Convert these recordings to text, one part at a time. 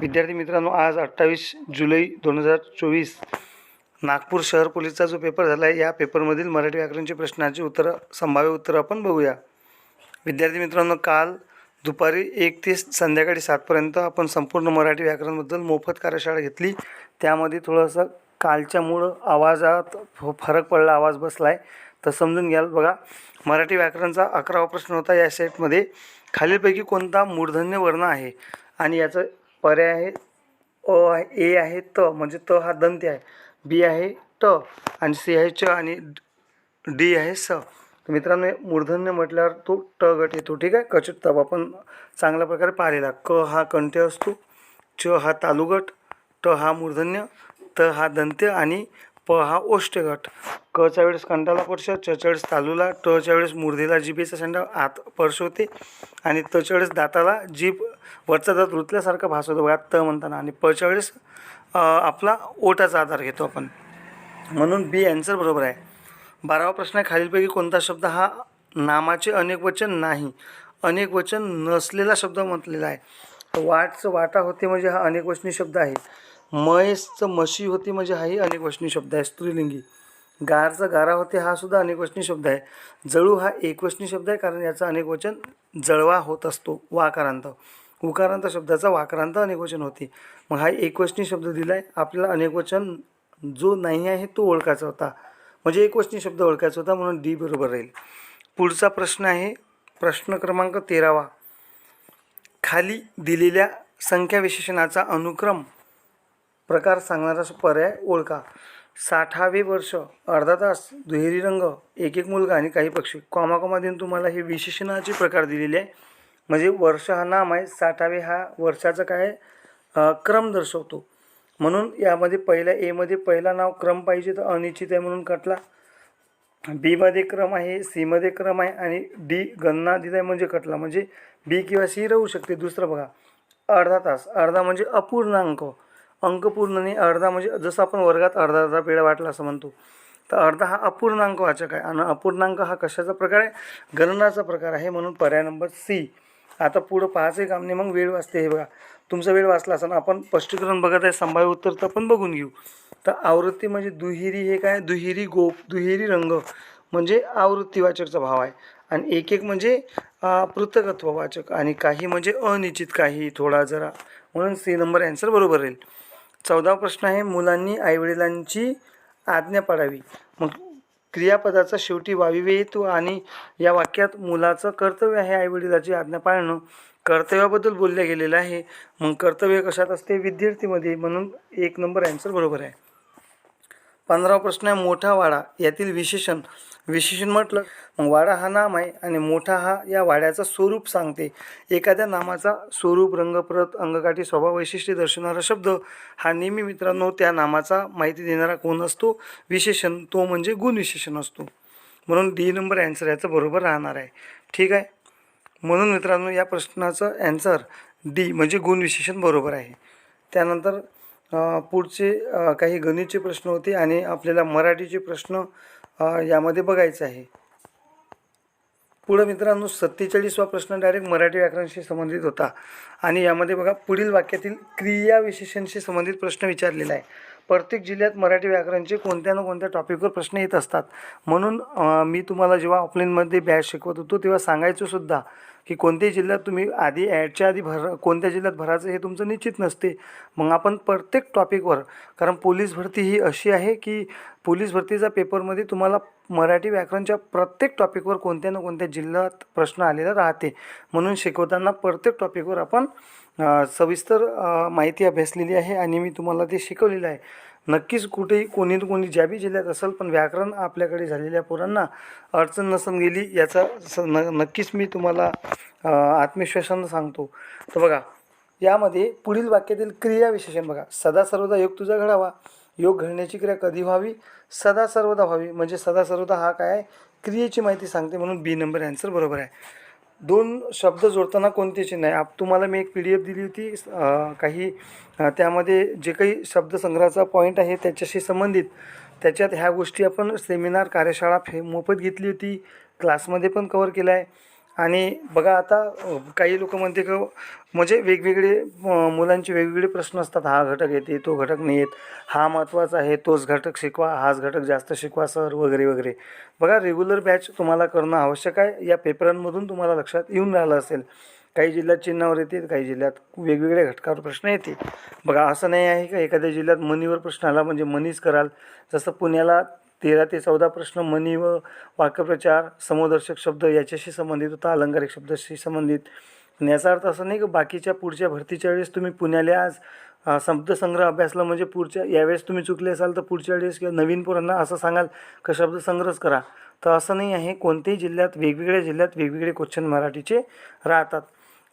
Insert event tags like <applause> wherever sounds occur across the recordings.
विद्यार्थी मित्रांनो आज अठ्ठावीस जुलै दोन हजार चोवीस नागपूर शहर पोलीसचा जो पेपर झाला आहे या पेपरमधील मराठी व्याकरणचे प्रश्नाची उत्तरं संभाव्य उत्तरं आपण बघूया. विद्यार्थी मित्रांनो काल दुपारी एक ते संध्याकाळी सातपर्यंत आपण संपूर्ण मराठी व्याकरणबद्दल मोफत कार्यशाळा घेतली. त्यामध्ये थोडंसं कालच्यामुळं आवाजात फरक पडला आवाज बसला आहे तर समजून घ्याल बघा मराठी व्याकरणचा अकरावा प्रश्न होता या सेटमध्ये खालीलपैकी कोणता मूर्धन्य वर्ण आहे? आणि याचं पर्याय आहे अ आहे ए आहे त म्हणजे त हा दंत्य आहे. बी आहे ट आणि सी आहे च आणि डी आहे स. तर मित्रांनो मूर्धन्य म्हटल्यावर तो ट गट येतो ठीक आहे? कचित तब आपण चांगल्या प्रकारे पाहिलेला. क हा कंठ्य असतो च हा तालुगट ट हा मूर्धन्य त हा दंत्य आणि प हा ओष्ठगट. कच्या वेळेस कंटाला स्पर्श चच्या वेळेस तालूला टच्या वेळेस मूर्धेला जिभेचा शेंडा आत पर्श होते आणि तच्या वेळेस दाताला जीभ वरचा दात रुतल्यासारखा भास होतो. बघा त म्हणताना आणि पच्या वेळेस आपला ओटाचा आधार घेतो आपण. म्हणून बी ॲन्सर बरोबर आहे. बारावा प्रश्न आहे खालीलपैकी कोणता शब्द हा नामाचे अनेक वचन नाही? अनेक वचन नसलेला शब्द म्हटलेला आहे. वाटचं वाटा होते म्हणजे हा अनेक वचनी शब्द आहे. म्हैसचं म्हशी होती म्हणजे हाही अनेक वचनी शब्द आहे स्त्रीलिंगी. गारचं गारा होते हा सुद्धा अनेक वचनी शब्द आहे. जळू हा एकवचनी शब्द आहे कारण याचा अनेक वचन जळवा होत असतो वाकारांत. उकारांत शब्दाचा वाकारांत अनेकवचन होते. मग हा एकवचनी शब्द दिला आहे आपल्याला अनेकवचन जो नाही आहे तो ओळखायचा होता. म्हणजे एकवचनी शब्द ओळखायचा होता म्हणून डी बरोबर राहील. पुढचा प्रश्न आहे प्रश्न क्रमांक तेरावा. खाली दिलेल्या संख्या विशेषणाचा अनुक्रम प्रकार सांगणारा पर्याय ओळखा. साठावे वर्ष अर्धा तास दुहेरी रंग एक एक मुलगा आणि काही पक्षी. कॉमा देऊन तुम्हाला हे विशेषणाचे प्रकार दिलेले आहे. म्हणजे वर्ष हा नाम आहे साठावे हा वर्षाचा काय क्रम दर्शवतो. म्हणून यामध्ये पहिल्या एमध्ये पहिला नाव क्रम पाहिजे तर अनिश्चित आहे म्हणून कटला. बीमध्ये क्रम आहे सीमध्ये क्रम आहे आणि डी गणना दिलाय म्हणजे कटला. म्हणजे बी किंवा सी राहू शकते. दुसरं बघा. अर्धा तास. अर्धा म्हणजे अपूर्णांक. अंक पूर्ण नाही अर्धा म्हणजे जसं आपण वर्गात अर्धा अर्धा पेढा वाटला असं म्हणतो. तर अर्धा हा अपूर्णांक वाचक आहे. आणि अपूर्णांक हा कशाचा प्रकार आहे? गणनाचा प्रकार आहे म्हणून पर्याय नंबर सी. आता पुढं पाहायचं काम नाही मग वेळ वाचते हे बघा. तुमचा वेळ वाचला असं आपण स्पष्टीकरण बघत आहे संभाव्य उत्तर तर आपण बघून घेऊ. तर आवृत्ती म्हणजे दुहेरी हे काय? दुहेरी गोप दुहेरी रंग म्हणजे आवृत्तीवाचकचा भाव आहे. आणि एक एक म्हणजे पृथकत्ववाचक आणि काही म्हणजे अनिश्चित काही थोडा जरा. म्हणून सी नंबर ॲन्सर बरोबर राहील चौदावा प्रश्न आहे. मुलांनी आईवडिलांची आज्ञा पाळावी मग क्रियापदाचा शेवटी वाविवे येतो आणि या वाक्यात मुलाचं कर्तव्य आहे आईवडिलाची आज्ञा पाळणं. कर्तव्याबद्दल बोलले गेलेलं आहे. मग कर्तव्य कशात असते? विद्यार्थीमध्ये. म्हणून एक नंबर ॲन्सर बरोबर आहे. पंधरावा प्रश्न आहे मोठा वाडा यातील विशेषण. विशेषण म्हटलं मग वाडा हा नाम आहे आणि मोठा हा या वाड्याचं स्वरूप सांगते. एखाद्या नामाचा स्वरूप रंगप्रत अंगकाठी स्वभाव वैशिष्ट्य दर्शवणारा शब्द हा नेहमी मित्रांनो त्या नामाचा माहिती देणारा कोण असतो? विशेषण. तो म्हणजे गुणविशेषण असतो. म्हणून डी नंबर ॲन्सर याचं बरोबर राहणार आहे. ठीक आहे? म्हणून मित्रांनो या प्रश्नाचं ॲन्सर डी म्हणजे गुणविशेषण बरोबर आहे. त्यानंतर पुढचे काही गणितचे प्रश्न होते आणि आपल्याला मराठीचे प्रश्न यामध्ये बघायचे आहे. पुढं मित्रांनो सत्तेचाळीसवा प्रश्न डायरेक्ट मराठी व्याकरणाशी संबंधित होता. आणि यामध्ये बघा पुढील वाक्यातील क्रिया विशेषणशी संबंधित प्रश्न विचारलेला आहे. प्रत्येक जिल्ह्यात मराठी व्याकरणचे कोणत्या ना कोणत्या टॉपिकवर प्रश्न येत असतात. म्हणून मी तुम्हाला जेव्हा ऑफलाईनमध्ये बॅच शिकवत होतो तेव्हा सांगायचो सुद्धा की कोणत्याही जिल्ह्यात तुम्ही आधी ॲडच्या आधी भर कोणत्या जिल्ह्यात भरायचं हे तुमचं निश्चित नसते. मग आपण प्रत्येक टॉपिकवर कारण पोलीस भरती ही अशी आहे की पोलीस भरतीचा पेपरमध्ये तुम्हाला मराठी व्याकरणच्या प्रत्येक टॉपिकवर कोणत्या ना कोणत्या जिल्ह्यात प्रश्न आलेला राहते. म्हणून शिकवताना प्रत्येक टॉपिकवर आपण सविस्तर माहिती अभ्यासलेली आहे आणि मी तुम्हाला ते शिकवलेलं आहे. नक्कीच कुठेही कोणी कोणी ज्या बी जिल्ह्यात असेल पण व्याकरण आपल्याकडे झालेल्या पोरांना अडचण नसून गेली याचा स न नक्कीच मी तुम्हाला आत्मविश्वासानं सांगतो. तर बघा यामध्ये पुढील वाक्यातील क्रियाविशेषण बघा. सदा सर्वदा योग तुझा घडावा. योग घडण्याची क्रिया कधी व्हावी? सदा सर्वदा व्हावी. म्हणजे सदा सर्वदा हा काय आहे? क्रियेची माहिती सांगते म्हणून बी नंबर ॲन्सर बरोबर आहे. दोन शब्द जोडताना कोणते चिन्ह आहे? आप तुम्हाला मी एक पी डी एफ दिली होती काही त्यामध्ये जे काही शब्दसंग्रहाचा पॉईंट आहे त्याच्याशी संबंधित. त्याच्यात ह्या गोष्टी आपण सेमिनार कार्यशाळा फे मोफत घेतली होती. क्लासमध्ये पण कवर केला आहे आणि बघा आता काही लोक म्हणते की म्हणजे वेगवेगळे मुलांचे वेगवेगळे प्रश्न असतात. हा घटक येते तो घटक नाही येत. हा महत्त्वाचा आहे तोच घटक शिकवा हाच घटक जास्त शिकवा सर वगैरे वगैरे. बघा रेग्युलर बॅच तुम्हाला करणं आवश्यक आहे. या पेपरांमधून तुम्हाला लक्षात येऊन राहिलं असेल. काही जिल्ह्यात चिन्हावर येते काही जिल्ह्यात वेगवेगळ्या घटकावर प्रश्न येते. बघा असं नाही आहे का एखाद्या जिल्ह्यात मनीवर प्रश्न आला म्हणजे मनीच कराल. जसं पुण्याला तेरा ते चौदा प्रश्न मनी व वाक्यप्रचार समोदर्शक शब्द याच्याशी संबंधित होता अलंकारिक शब्दाशी संबंधित. आणि याचा अर्थ असं नाही की बाकीच्या पुढच्या भरतीच्या वेळेस तुम्ही पुण्याला आज शब्दसंग्रह अभ्यासला म्हणजे पुढच्या यावेळेस तुम्ही चुकले असाल तर पुढच्या वेळेस किंवा नवीन पोरांना असं सांगाल का शब्दसंग्रहच करा. तर असं नाही आहे कोणत्याही जिल्ह्यात वेगवेगळ्या जिल्ह्यात वेगवेगळे क्वेश्चन मराठीचे राहतात.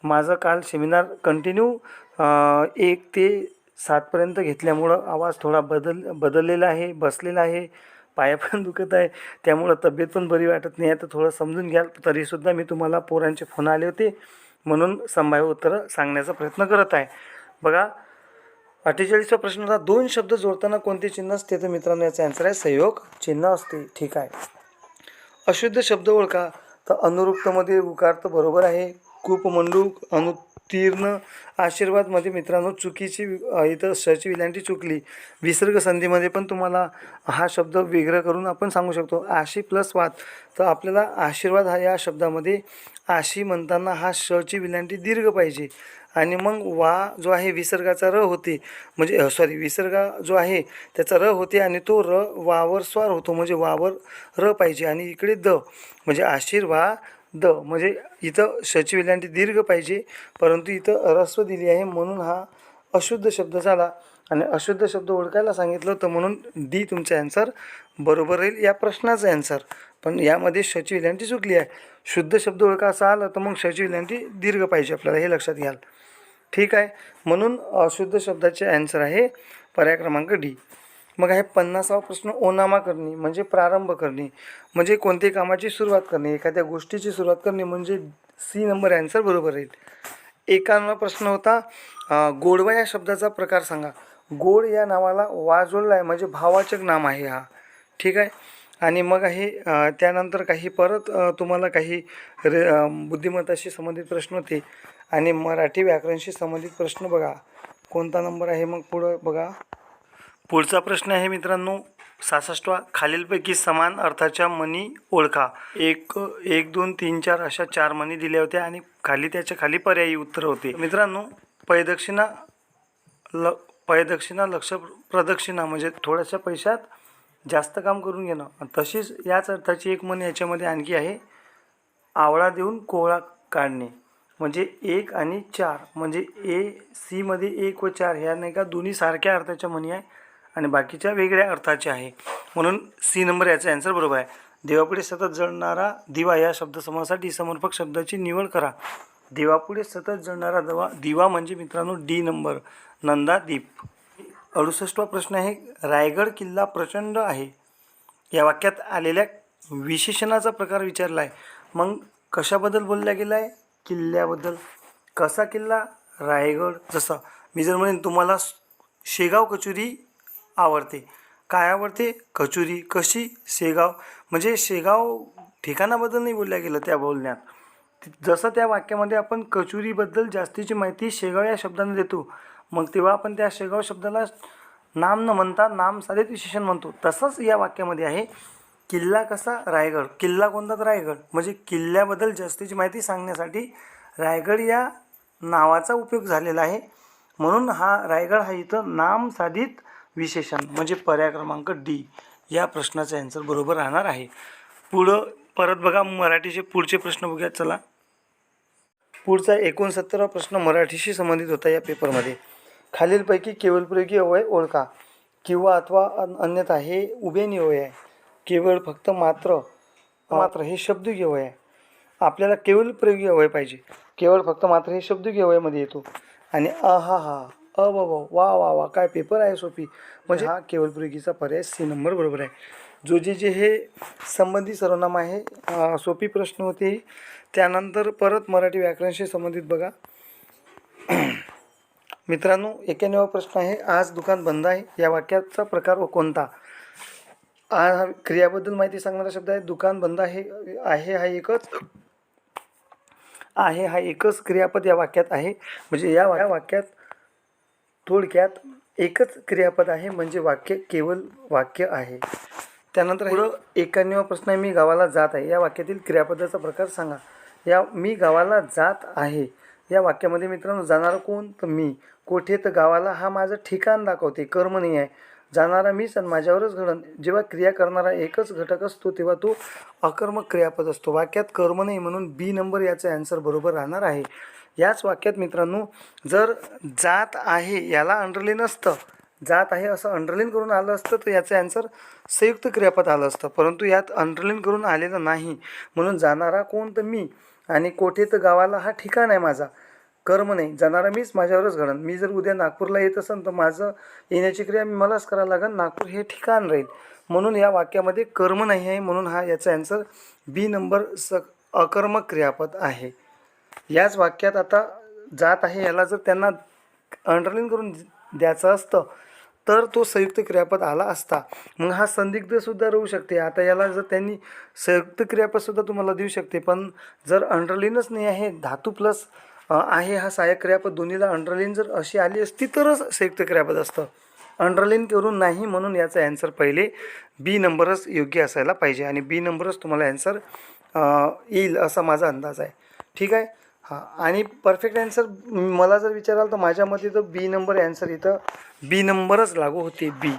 माझं काल सेमिनार कंटिन्यू एक ते सातपर्यंत घेतल्यामुळं आवाज थोडा बदल बदललेला आहे बसलेला आहे. पाया पण दुखत आहे. त्यामुळं तब्येत पण बरी वाटत नाही आहे. तर थोडं समजून घ्याल. तरीसुद्धा मी तुम्हाला पोरांचे फोन आले होते. म्हणून संभाव्य उत्तरं सांगण्याचा प्रयत्न करत आहे. बघा अठ्ठेचाळीसचा प्रश्न होता. दोन शब्द जोडताना कोणते चिन्ह असते? तर मित्रांनो याचा आन्सर आहे संयोग चिन्ह असते. ठीक आहे. अशुद्ध शब्द ओळखा. तर अनुरुक्तमध्ये उकार तर बरोबर आहे. कूपमंडूक अनुत्तीर्ण आशीर्वादमध्ये मित्रांनो चुकीची इथं सची विलांटी चुकली. विसर्ग संधीमध्ये पण तुम्हाला हा शब्द वेगळं करून आपण सांगू शकतो. आशी प्लस वाद तर आपल्याला आशीर्वाद हा या शब्दामध्ये आशी म्हणताना हा शची विलांटी दीर्घ पाहिजे. आणि मग वा जो आहे विसर्गाचा र होते म्हणजे सॉरी विसर्गा जो आहे त्याचा र होते आणि तो र वावर स्वार होतो. म्हणजे वावर र पाहिजे. आणि इकडे द म्हणजे आशीर्वाद द म्हणजे इथं शची विलांटी दीर्घ पाहिजे परंतु इथं रस्व दिली आहे म्हणून हा अशुद्ध शब्द झाला. आणि अशुद्ध शब्द ओळखायला सांगितलं तर म्हणून डी तुमचं ॲन्सर बरोबर राहील. या प्रश्नाचं ॲन्सर पण यामध्ये शची विलांटी चुकली आहे. शुद्ध शब्द ओळखा असा आला तर मग शची विलांटी दीर्घ पाहिजे आपल्याला हे लक्षात घ्याल. ठीक आहे. म्हणून अशुद्ध शब्दाचे ॲन्सर आहे पर्याय क्रमांक डी. मग आहे पन्नासावा प्रश्न ओनामा करणे म्हणजे प्रारंभ करणे म्हणजे कोणत्याही कामाची सुरुवात करणे एखाद्या गोष्टीची सुरुवात करणे म्हणजे सी नंबर ॲन्सर बरोबर राहील एकावन्न प्रश्न होता गोडवा या शब्दाचा प्रकार सांगा. गोड या नावाला वाजोडला आहे म्हणजे भावाचक नाम आहे हा. ठीक आहे? आणि मग आहे त्यानंतर काही परत तुम्हाला काही रे बुद्धिमत्ताशी संबंधित प्रश्न होते. आणि मराठी व्याकरणशी संबंधित प्रश्न बघा. कोणता नंबर आहे मग पुढं बघा. पुढचा प्रश्न आहे मित्रांनो सहासष्टवा खालीलपैकी समान अर्थाच्या म्हणी ओळखा. एक एक दोन तीन चार अशा चार म्हणी दिल्या होत्या आणि खाली त्याच्याखाली पर्यायी उत्तर होते. मित्रांनो पैदक्षिणा ल पैदक्षिणा लक्ष प्रदक्षिणा म्हणजे थोड्याशा पैशात जास्त काम करून घेणं. तशीच याच अर्थाची एक मनी याच्यामध्ये आणखी आहे आवळा देऊन कोवळा काढणे. म्हणजे एक आणि चार म्हणजे ए सीमध्ये एक व चार ह्या नाही का दोन्ही सारख्या अर्थाच्या म्हणी आहे. आणि बाकीच्या वेगळ्या अर्थाचे आहे. म्हणून सी नंबर याचा ॲन्सर बरोबर आहे. देवापुढे सतत जळणारा दिवा या शब्दसमूहासाठी समर्पक शब्दाची निवड करा. देवापुढे सतत जळणारा दवा दिवा म्हणजे मित्रांनो डी नंबर नंदादीप. अडुसष्टवा प्रश्न आहे रायगड किल्ला प्रचंड आहे. या वाक्यात आलेल्या विशेषणाचा प्रकार विचारला आहे मग कशाबद्दल बोलला गेला आहे किल्ल्याबद्दल. कसा किल्ला? रायगड. जसा. मी जर म्हणेन तुम्हाला शेगाव कचोरी आवडते. काय आवडते? कचोरी. कशी? शेगाव. म्हणजे शेगाव ठिकाणाबद्दल नाही बोलल्या गेलं त्या बोलण्यात. जसं त्या वाक्यामध्ये आपण कचोरीबद्दल जास्तीची माहिती शेगाव या शब्दाने देतो. मग तेव्हा आपण त्या शेगाव शब्दाला नाम न म्हणता नाम साधित विशेषण म्हणतो. तसंच या वाक्यामध्ये आहे किल्ला कसा? रायगड. किल्ला कोणता? तर रायगड. म्हणजे किल्ल्याबद्दल जास्तीची माहिती सांगण्यासाठी रायगड या नावाचा उपयोग झालेला आहे. म्हणून हा रायगड हा इथं नाम साधित विशेषण म्हणजे पर्याय क्रमांक डी. या प्रश्नाचा ॲन्सर बरोबर राहणार आहे. पुढं परत बघा मराठीचे पुढचे प्रश्न बघूया चला. पुढचा एकोणसत्तरावा प्रश्न मराठीशी संबंधित होता या पेपरमध्ये. खालीलपैकी केवलप्रयोगी अवय ओळखा. किंवा अथवा अन- अन्यथा हे उभेनी निवय आहे. केवळ फक्त मात्र मात्र हे शब्द घेवय आहे. आपल्याला केवळ प्रयोगी अवय पाहिजे. केवळ फक्त मात्र हे शब्द अवयमध्ये येतो. आणि अहा हा हा. अ वा वा वा वा वा काय पेपर आहे सोपी म्हणजे हा केवलपुरगीचा पर्याय सी नंबर बरोबर आहे. जो जे जे हे संबंधित सर्वनाम आहे. सोपी प्रश्न होते. त्यानंतर परत मराठी व्याकरणशी संबंधित बघा. <clears throat> मित्रांनो एक्याण्णवा प्रश्न आहे. आज दुकान बंद आहे. या वाक्याचा प्रकार व कोणता? आज हा क्रियाबद्दल माहिती सांगणारा शब्द आहे. दुकान बंद आहे आहे हा एकच. आहे हा एकच. क्रियापद या वाक्यात आहे. म्हणजे या या वाक्यात थोडक्यात एकच क्रियापद आहे म्हणजे वाक्य केवळ वाक्य आहे. त्यानंतर पुढं एकाण्णव प्रश्न आहे मी गावाला जात आहे. या वाक्यातील क्रियापदाचा प्रकार सांगा. या मी गावाला जात आहे. या वाक्यामध्ये मित्रांनो जाणारा कोण? तर मी. कोठे? तर गावाला. हा माझं ठिकाण दाखवते. कर्म नाही आहे. जाणारा मीच आणि माझ्यावरच घडण. जेव्हा क्रिया करणारा एकच घटक असतो तेव्हा तो अकर्मक क्रियापद असतो. वाक्यात कर्म नाही म्हणून बी नंबर याचं ॲन्सर बरोबर राहणार आहे. याच वाक्यात मित्रांनो जर जात आहे याला अंडरलीन असतं. जात आहे असं अंडरलीन करून आलं असतं तर याचं ॲन्सर संयुक्त क्रियापद आलं असतं. परंतु यात अंडरलीन करून आलेलं नाही. म्हणून जाणारा कोण तर मी आणि कोठे तर गावाला हा ठिकाण आहे माझा. कर्म नाही. जाणारा मीच माझ्यावरच घडण मी जर उद्या नागपूरला येत असेल तर माझं येण्याची क्रिया मी मलाच करायला लागेल नागपूर हे ठिकाण राहील. म्हणून या वाक्यामध्ये कर्म नाही आहे. म्हणून हा याचा ॲन्सर बी नंबर स अकर्मक क्रियापद आहे. याच वाक्यात आता जात आहे याला जर त्यांना अंडरलाईन करून द्यायचं असतं तर तो संयुक्त क्रियापद आला असता. मग हा संदिग्धसुद्धा राहू शकते. आता याला जर त्यांनी संयुक्त क्रियापदसुद्धा तुम्हाला देऊ शकते पण जर अंडरलाईनच नाही आहे धातू प्लस आहे हा सहाय्यक क्रियापद दोन्हीला अंडरलाईन जर अशी आली असती तरच संयुक्त क्रियापद असतं. अंडरलाईन करून नाही म्हणून याचा ॲन्सर पहिले बी नंबरच योग्य असायला पाहिजे आणि बी नंबरच तुम्हाला ॲन्सर येईल असा माझा अंदाज आहे. ठीक आहे? हां आणि परफेक्ट ॲन्सर मला जर विचाराल तर माझ्या मते तर बी नंबर ॲन्सर इथं बी नंबरच लागू होते बी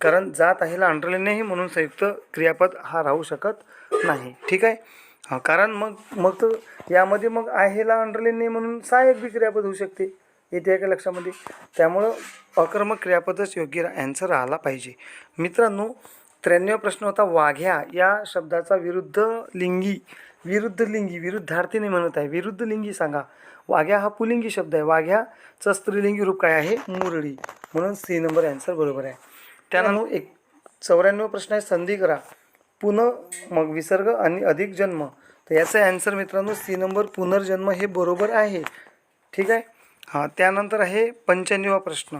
कारण जात आहेला अंडरलाईन नाही म्हणून संयुक्त क्रियापद हा राहू शकत नाही. ठीक आहे? हां कारण मग मग तर यामध्ये मग आहेला अंडरलाईन नाही म्हणून सहाय्यक बी क्रियापद होऊ शकते. येते आहे का लक्षामध्ये? त्यामुळं अकर्मक क्रियापदच योग्य ॲन्सर आला पाहिजे. मित्रांनो त्र्याण्णव प्रश्न होता वाघ्या. या शब्दाचा विरुद्ध लिंगी विरुद्ध लिंगी विरुद्धार्थीने म्हणत आहे. विरुद्ध लिंगी सांगा. वाघ्या हा पुलिंगी शब्द आहे. वाघ्याचं स्त्रीलिंगी रूप काय आहे? मुरळी. म्हणून सी नंबर ॲन्सर बरोबर आहे. त्यानंतर एक चौऱ्याण्णव प्रश्न आहे. संधी करा. पुन मग विसर्ग आणि अधिक जन्म. तर याचा ॲन्सर मित्रांनो सी नंबर पुनर्जन्म हे बरोबर आहे. ठीक आहे? हां त्यानंतर आहे पंच्याण्णवा प्रश्न.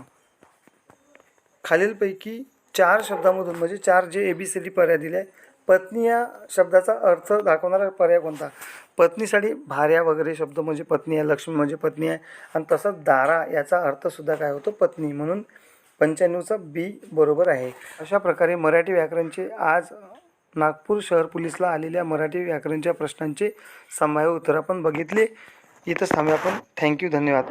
खालीलपैकी चार शब्दामधून म्हणजे चार जे ए बी सी डी पर्याय दिले आहे पत्नी या शब्दाचा अर्थ दाखवणारा पर्याय कोणता? पत्नीसाठी भार्या वगैरे शब्द म्हणजे पत्नी आहे लक्ष्मी म्हणजे पत्नी आहे आणि तसंच दारा याचा अर्थसुद्धा काय होतो? पत्नी. म्हणून पंच्याण्णवचा बी बरोबर आहे. अशा प्रकारे मराठी व्याकरणचे आज नागपूर शहर पोलीसला आलेल्या मराठी व्याकरणच्या प्रश्नांचे संभाव्य उत्तर आपण बघितले. इथंच थांबूया आपण. थँक्यू धन्यवाद.